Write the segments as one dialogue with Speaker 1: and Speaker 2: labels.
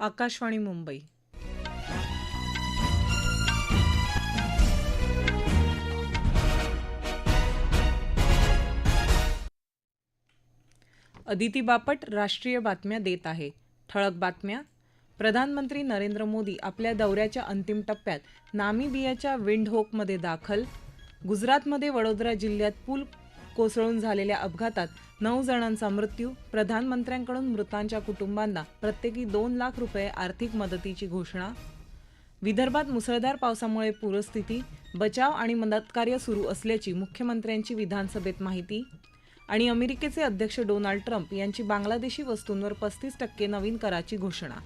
Speaker 1: आकाशवाणी मुंबई. अदिती बापट राष्ट्रीय बातम्या देत आहे. ठळक बातम्या. प्रधानमंत्री नरेंद्र मोदी आपल्या दौऱ्याच्या अंतिम टप्प्यात नामिबियाच्या विंडहोकमध्ये दाखल. गुजरातमध्ये वडोदरा जिल्ह्यात पूल कोसळून झालेल्या अपघातात नऊ जणांचा मृत्यू प्रधानमंत्र्यांकडून मृतांच्या कुटुंबांना प्रत्येकी दोन लाख रुपये आर्थिक मदतीची घोषणा. विदर्भात मुसळधार पावसामुळे पूरस्थिती बचाव आणि मदतकार्य सुरू असल्याची मुख्यमंत्र्यांची विधानसभेत माहिती आणि अमेरिकेचे अध्यक्ष डोनाल्ड ट्रम्प यांची बांगलादेशी वस्तूंवर पस्तीस टक्के नवीन कराची घोषणा.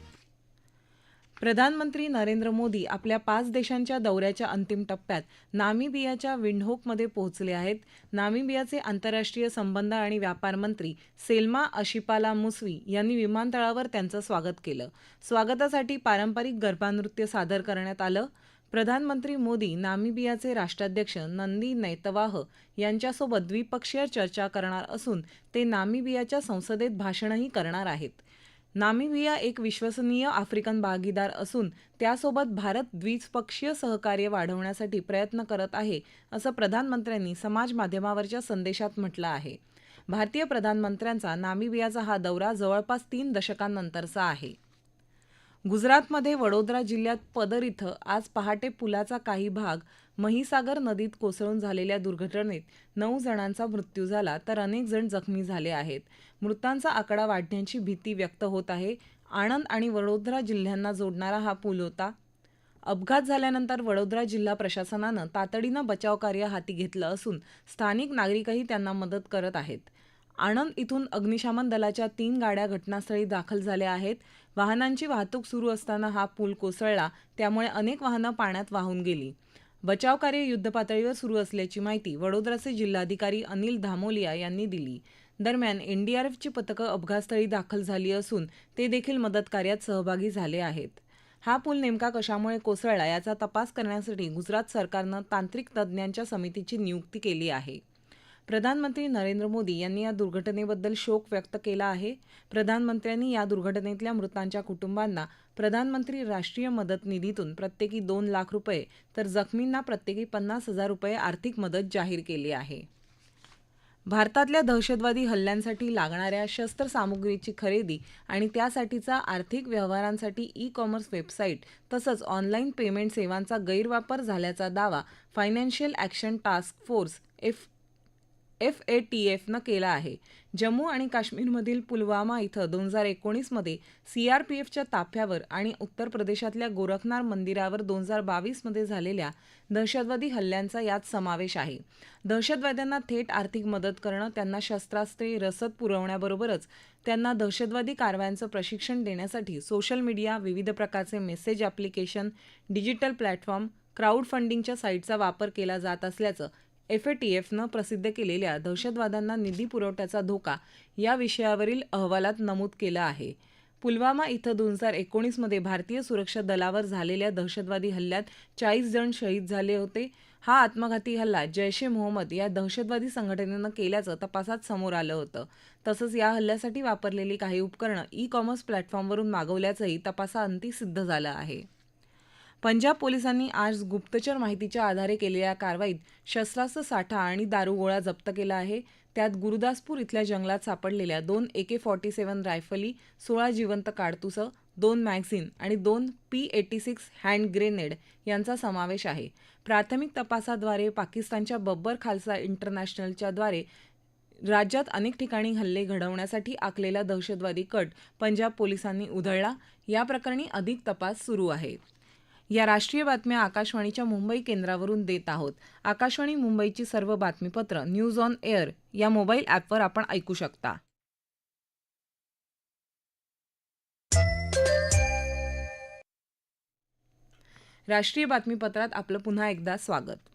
Speaker 1: प्रधानमंत्री नरेंद्र मोदी आपल्या पाच देशांच्या दौऱ्याच्या अंतिम टप्प्यात नामिबियाच्या विंडहोकमध्ये पोहोचले आहेत. नामिबियाचे आंतरराष्ट्रीय संबंध आणि व्यापार मंत्री सेल्मा अशिपाला मुसवी यांनी विमानतळावर त्यांचं स्वागत केलं. स्वागतासाठी पारंपरिक गर्भानृत्य सादर करण्यात आलं. प्रधानमंत्री मोदी नामिबियाचे राष्ट्राध्यक्ष नंदी नैतवाह यांच्यासोबत द्विपक्षीय चर्चा करणार असून ते नामिबियाच्या संसदेत भाषणही करणार आहेत. नामिबिया एक विश्वसनीय आफ्रिकन भागीदार असून त्यासोबत भारत द्विपक्षीय सहकार्य वाढवण्यासाठी प्रयत्न करत आहे असं प्रधानमंत्र्यांनी समाज माध्यमावरच्या संदेशात म्हटलं आहे. भारतीय प्रधानमंत्र्यांचा नामिबियाचा हा दौरा जवळपास तीन दशकांनंतरचा आहे. गुजरातमध्ये वडोदरा जिल्ह्यात पदर इथं आज पहाटे पुलाचा काही भाग महिसागर नदीत कोसळून झालेल्या दुर्घटनेत नऊ जणांचा मृत्यू झाला तर अनेक जण जखमी झाले आहेत. मृतांचा आकडा वाढण्याची भीती व्यक्त होत आहे. आणंद आणि वडोदरा जिल्ह्यांना जोडणारा हा पूल होता. अपघात झाल्यानंतर वडोदरा जिल्हा प्रशासनानं तातडीनं बचावकार्य हाती घेतलं असून स्थानिक नागरिकही त्यांना मदत करत आहेत. आणंद इथून अग्निशमन दलाच्या तीन गाड्या घटनास्थळी दाखल झाल्या आहेत. वाहनांची वाहतूक सुरू असताना हा पूल कोसळला त्यामुळे अनेक वाहनं पाण्यात वाहून गेली. बचावकार्य युद्धपातळीवर सुरू असल्याची माहिती वडोदराचे जिल्हाधिकारी अनिल धामोलिया यांनी दिली. दरम्यान एनडीआरएफची पथकं अपघातस्थळी दाखल झाली असून ते देखील मदतकार्यात सहभागी झाले आहेत. हा पूल नेमका कशामुळे कोसळला याचा तपास करण्यासाठी गुजरात सरकारनं तांत्रिक तज्ज्ञांच्या समितीची नियुक्ती केली आहे. प्रधानमंत्री नरेंद्र मोदी यांनी या दुर्घटनेबद्दल शोक व्यक्त केला आहे. प्रधानमंत्र्यांनी या दुर्घटनेतल्या मृतांच्या कुटुंबांना प्रधानमंत्री राष्ट्रीय मदत निधीतून प्रत्येकी दोन लाख रुपये तर जखमींना प्रत्येकी पन्नास हजार रुपये आर्थिक मदत जाहीर केली आहे. भारतातल्या दहशतवादी हल्ल्यांसाठी लागणाऱ्या शस्त्रसामुग्रीची खरेदी आणि त्यासाठीचा आर्थिक व्यवहारांसाठी ई कॉमर्स वेबसाईट तसंच ऑनलाईन पेमेंट सेवांचा गैरवापर झाल्याचा दावा financial action task force F A T T एफनं केला आहे. जम्मू आणि काश्मीरमधील पुलवामा इथं दोन हजार एकोणीसमध्ये सी आर पी एफच्या ताफ्यावर आणि उत्तर प्रदेशातल्या गोरखनार मंदिरावर दोन हजार बावीसमध्ये झालेल्या दहशतवादी हल्ल्यांचा यात समावेश आहे. दहशतवाद्यांना थेट आर्थिक मदत करणं त्यांना शस्त्रास्त्रे रसद पुरवण्याबरोबरच त्यांना दहशतवादी कारवायांचं प्रशिक्षण देण्यासाठी सोशल मीडिया विविध प्रकारचे message application digital platform crowd फंडिंगच्या साईटचा वापर केला जात असल्याचं एफएटीएफनं प्रसिद्ध केलेल्या दहशतवाद्यांना निधी पुरवठ्याचा धोका या विषयावरील अहवालात नमूद केलं आहे. पुलवामा इथं दोन हजार एकोणीसमध्ये भारतीय सुरक्षा दलावर झालेल्या दहशतवादी हल्ल्यात चाळीस जण शहीद झाले होते. हा आत्मघाती हल्ला जैश ए मोहम्मद या दहशतवादी संघटनेनं केल्याचं तपासात समोर आलं होतं. तसंच या हल्ल्यासाठी वापरलेली काही उपकरणं ई कॉमर्स प्लॅटफॉर्मवरून मागवल्याचंही तपासाअंती सिद्ध झालं आहे. पंजाब पोलिसांनी आज गुप्तचर माहितीच्या आधारे केलेल्या कारवाईत शस्त्रास्त्र साठा आणि दारुगोळा जप्त केला आहे. त्यात गुरुदासपूर इथल्या जंगलात सापडलेल्या दोन ए के फॉर्टी सेवन रायफली सोळा जिवंत काडतुसं दोन मॅग्झिन आणि दोन P eighty six hand grenade यांचा समावेश आहे. प्राथमिक तपासाद्वारे पाकिस्तानच्या बब्बर खालसा इंटरनॅशनलच्याद्वारे राज्यात अनेक ठिकाणी हल्ले घडवण्यासाठी आखलेला दहशतवादी कट पंजाब पोलिसांनी उधळला. या प्रकरणी अधिक तपास सुरू आहे. या राष्ट्रीय बातम्या आकाशवाणीच्या मुंबई केंद्रावरून देत आहोत. आकाशवाणी मुंबईची सर्व बातमीपत्र न्यूज ऑन एअर या मोबाईल ॲपवर आपण ऐकू शकता. राष्ट्रीय बातमीपत्रात आपलं पुन्हा एकदा स्वागत.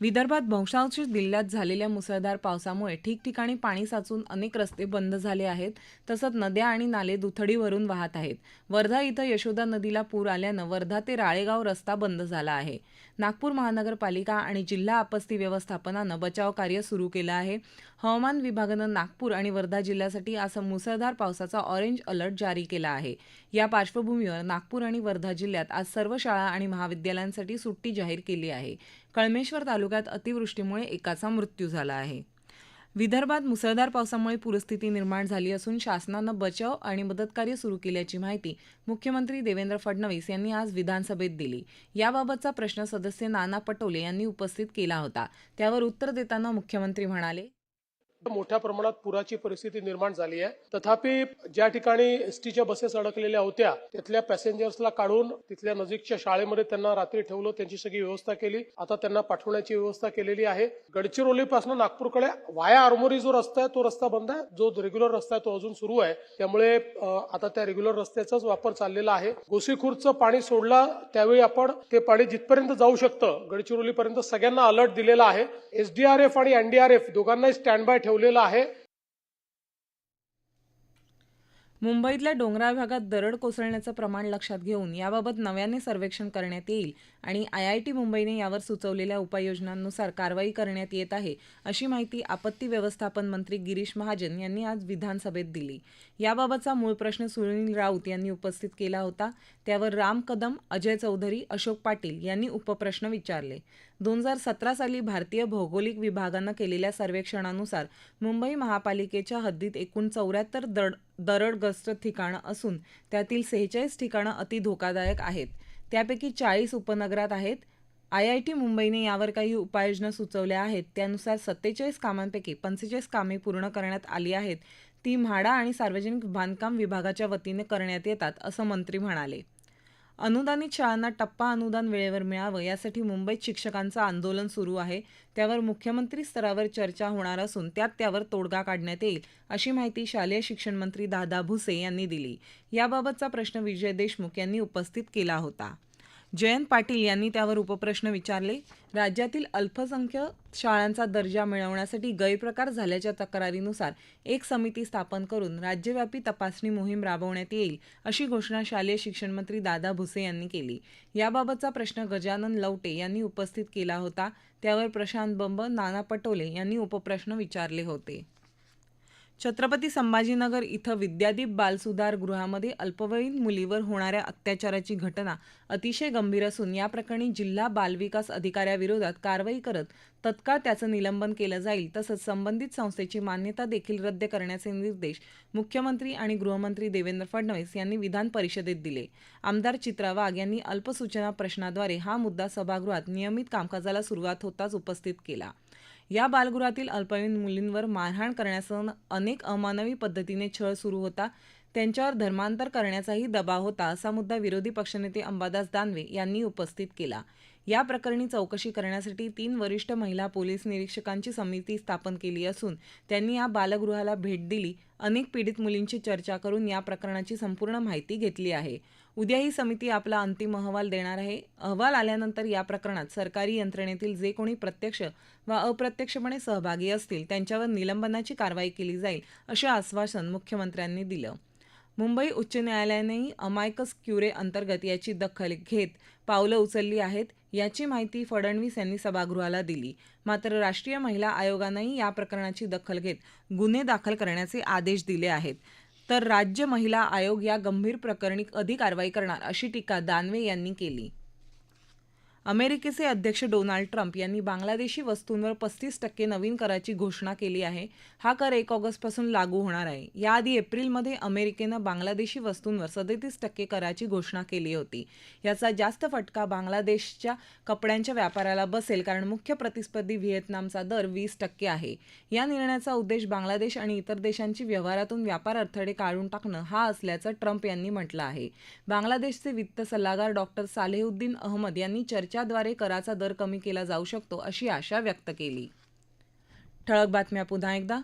Speaker 1: विदर्भात बहुतांश जिल्ह्यात झालेल्या मुसळधार पावसामुळे ठिकठिकाणी पाणी साचून अनेक रस्ते बंद झाले आहेत तसंच नद्या आणि नाले दुथडी भरून वाहत आहेत. वर्धा इथं यशोदा नदीला पूर आल्यानं वर्धा ते राळेगाव रस्ता बंद झाला आहे. नागपूर महानगरपालिका आणि जिल्हा आपत्ती व्यवस्थापनानं बचाव कार्य सुरू केलं आहे. हवामान विभागानं नागपूर आणि वर्धा जिल्ह्यासाठी आज मुसळधार पावसाचा ऑरेंज अलर्ट जारी केला आहे. या पार्श्वभूमीवर नागपूर आणि वर्धा जिल्ह्यात आज सर्व शाळा आणि महाविद्यालयांसाठी सुट्टी जाहीर केली आहे. कळमेश्वर तालुक्यात अतिवृष्टीमुळे एकाचा मृत्यू झाला आहे. विदर्भात मुसळधार पावसामुळे पूरस्थिती निर्माण झाली असून शासनानं बचाव आणि मदतकार्य सुरू केल्याची माहिती मुख्यमंत्री देवेंद्र फडणवीस यांनी आज विधानसभेत दिली. याबाबतचा प्रश्न सदस्य नाना पटोले यांनी उपस्थित केला होता. त्यावर उत्तर देताना मुख्यमंत्री म्हणाले
Speaker 2: मोठ्या प्रमाणात पुराची परिस्थिती निर्माण झाली आहे. तथापि ज्या ठिकाणी एसटीच्या बसेस अडकलेल्या होत्या तिथल्या पॅसेंजर्सला काढून तिथल्या नजीकच्या शाळेमध्ये त्यांना रात्री ठेवलं त्यांची सगळी व्यवस्था केली. आता त्यांना पाठवण्याची व्यवस्था केलेली आहे. गडचिरोलीपासून नागपूरकडे वाया आरमोरी जो रस्ता आहे तो रस्ता बंद आहे. जो रेग्युलर रस्ता आहे तो अजून सुरू आहे. त्यामुळे आता त्या रेग्युलर रस्त्याचाच वापर चाललेला आहे. गोसीखुर्दचं पाणी सोडलं त्यावेळी आपण ते पाणी जिथपर्यंत जाऊ शकतं गडचिरोलीपर्यंत सगळ्यांना अलर्ट दिलेला आहे. एसडीआरएफ आणि एनडीआरएफ दोघांनाही स्टँड बाय ठेवलेलं आहे.
Speaker 1: मुंबईतल्या डोंगराळ भागात दरड कोसळण्याचं प्रमाण लक्षात घेऊन याबाबत नव्याने सर्वेक्षण करण्यात येईल आणि आय आय टी मुंबईने यावर सुचवलेल्या उपाययोजनांनुसार कारवाई करण्यात येत आहे अशी माहिती आपत्ती व्यवस्थापन मंत्री गिरीश महाजन यांनी आज विधानसभेत दिली. याबाबतचा मूळ प्रश्न सुनील राऊत यांनी उपस्थित केला होता. त्यावर राम कदम अजय चौधरी अशोक पाटील यांनी उपप्रश्न विचारले. दोन हजार सतरा साली भारतीय भौगोलिक विभागानं केलेल्या सर्वेक्षणानुसार मुंबई महापालिकेच्या हद्दीत एकूण चौऱ्याहत्तर दड दरडग्रस्त ठिकाणं असून त्यातील सेहेचाळीस ठिकाणं अति धोकादायक आहेत. त्यापैकी चाळीस उपनगरात आहेत. आय आय टी मुंबईने यावर काही उपाययोजना सुचवल्या आहेत. त्यानुसार सत्तेचाळीस कामांपैकी पंचेचाळीस कामे पूर्ण करण्यात आली आहेत. ती म्हाडा आणि सार्वजनिक बांधकाम विभागाच्या वतीने करण्यात येतात असं मंत्री म्हणाले. अनुदानित शाळांना टप्पा अनुदान वेळेवर मिळावं यासाठी मुंबईत शिक्षकांचं आंदोलन सुरू आहे. त्यावर मुख्यमंत्री स्तरावर चर्चा होणार असून त्यात त्यावर तोडगा काढण्यात येईल अशी माहिती शालेय शिक्षण मंत्री दादा भुसे यांनी दिली. याबाबतचा प्रश्न विजय देशमुख यांनी उपस्थित केला होता. जयंत पाटील यांनी त्यावर उपप्रश्न विचारले. राज्यातील अल्पसंख्य शाळांचा दर्जा मिळवण्यासाठी गैरप्रकार झाल्याच्या तक्रारीनुसार एक समिती स्थापन करून राज्यव्यापी तपासणी मोहीम राबवण्यात येईल अशी घोषणा शालेय शिक्षण मंत्री दादा भुसे यांनी केली. याबाबतचा प्रश्न गजानन लवटे यांनी उपस्थित केला होता. त्यावर प्रशांत बंब नाना पटोले यांनी उपप्रश्न विचारले होते. छत्रपती संभाजीनगर इथं विद्यादीप बालसुधार गृहामध्ये अल्पवयीन मुलीवर होणाऱ्या अत्याचाराची घटना अतिशय गंभीर असून या प्रकरणी जिल्हा बालविकास अधिकाऱ्याविरोधात कारवाई करत तत्काळ त्याचं निलंबन केलं जाईल? तसंच संबंधित संस्थेची मान्यता देखील रद्द करण्याचे निर्देश मुख्यमंत्री आणि गृहमंत्री देवेंद्र फडणवीस यांनी विधान परिषदेत दिले. आमदार चित्रा वाघ यांनी अल्पसूचना प्रश्नाद्वारे हा मुद्दा सभागृहात नियमित कामकाजाला सुरुवात होताच उपस्थित केला. या बालगृहातील अल्पवयीन मुलींवर मारहाण करण्यासह अनेक अमानवी पद्धतीने छळ सुरू होता. त्यांच्यावर धर्मांतर करण्याचाही दबाव होता असा मुद्दा विरोधी पक्षनेते अंबादास दानवे यांनी उपस्थित केला. या प्रकरणी चौकशी करण्यासाठी तीन वरिष्ठ महिला पोलीस निरीक्षकांची समिती स्थापन केली असून त्यांनी या बालगृहाला भेट दिली. अनेक पीडित मुलींची चर्चा करून या प्रकरणाची संपूर्ण माहिती घेतली आहे. उद्या ही समिती आपला अंतिम अहवाल देणार आहे. अहवाल आल्यानंतर या प्रकरणात सरकारी यंत्रणेतील जे कोणी प्रत्यक्ष वा अप्रत्यक्षपणे सहभागी असतील त्यांच्यावर निलंबनाची कारवाई केली जाईल असे आश्वासन मुख्यमंत्र्यांनी दिलं. मुंबई उच्च न्यायालयानेही अमायकस क्युरे अंतर्गत याची दखल घेत पावलं उचलली आहेत याची माहिती फडणवीस यांनी सभागृहाला दिली. मात्र राष्ट्रीय महिला आयोगानंही या प्रकरणाची दखल घेत गुन्हे दाखल करण्याचे आदेश दिले आहेत. तर राज्य महिला आयोग या गंभीर प्रकरणी अधिक कारवाई करणार अशी टीका दानवे यांनी केली. अमेरिकेचे अध्यक्ष डोनाल्ड ट्रम्प यांनी बांगलादेशी वस्तूंवर पस्तीस टक्के नवीन कराची घोषणा केली आहे. हा कर एक ऑगस्टपासून लागू होणार आहे. याआधी एप्रिलमध्ये अमेरिकेनं बांगलादेशी वस्तूंवर सदतीस टक्के कराची घोषणा केली होती. याचा जास्त फटका बांगलादेशच्या कपड्यांच्या व्यापाराला बसेल कारण मुख्य प्रतिस्पर्धी व्हिएतनामचा दर वीस टक्के आहे. या निर्णयाचा उद्देश बांगलादेश आणि इतर देशांची व्यवहारातून व्यापार अडथळे काढून टाकणं हा असल्याचं ट्रम्प यांनी म्हटलं आहे. बांगलादेशचे वित्त सल्लागार डॉक्टर सालेहुद्दीन अहमद यांनी चर्चा चर्चाद्वारे कराचा दर कमी केला जाऊ शकतो अशी आशा व्यक्त केली. ठळक बातम्या पुन्हा एकदा.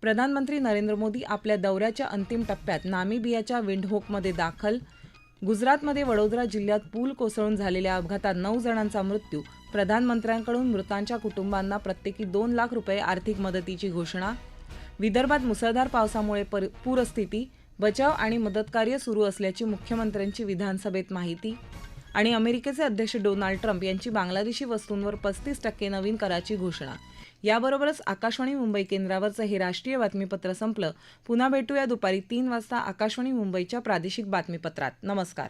Speaker 1: प्रधानमंत्री नरेंद्र मोदी आपल्या दौऱ्याच्या अंतिम टप्प्यात नामिबियाच्या विंडहोकमध्ये दाखल. गुजरातमध्ये वडोदरा जिल्ह्यात पूल कोसळून झालेल्या अपघातात नऊ जणांचा मृत्यू. प्रधानमंत्र्यांकडून मृतांच्या कुटुंबांना प्रत्येकी दोन लाख रुपये आर्थिक मदतीची घोषणा. विदर्भात मुसळधार पावसामुळे पूरस्थिती. बचाव आणि मदतकार्य सुरू असल्याची मुख्यमंत्र्यांची विधानसभेत माहिती. आणि अमेरिकेचे अध्यक्ष डोनाल्ड ट्रम्प यांची बांगलादेशी वस्तूंवर पस्तीस टक्के नवीन कराची घोषणा. याबरोबरच आकाशवाणी मुंबई केंद्रावरचं हे राष्ट्रीय बातमीपत्र संपलं. पुन्हा भेटूया दुपारी तीन वाजता आकाशवाणी मुंबईच्या प्रादेशिक बातमीपत्रात. नमस्कार.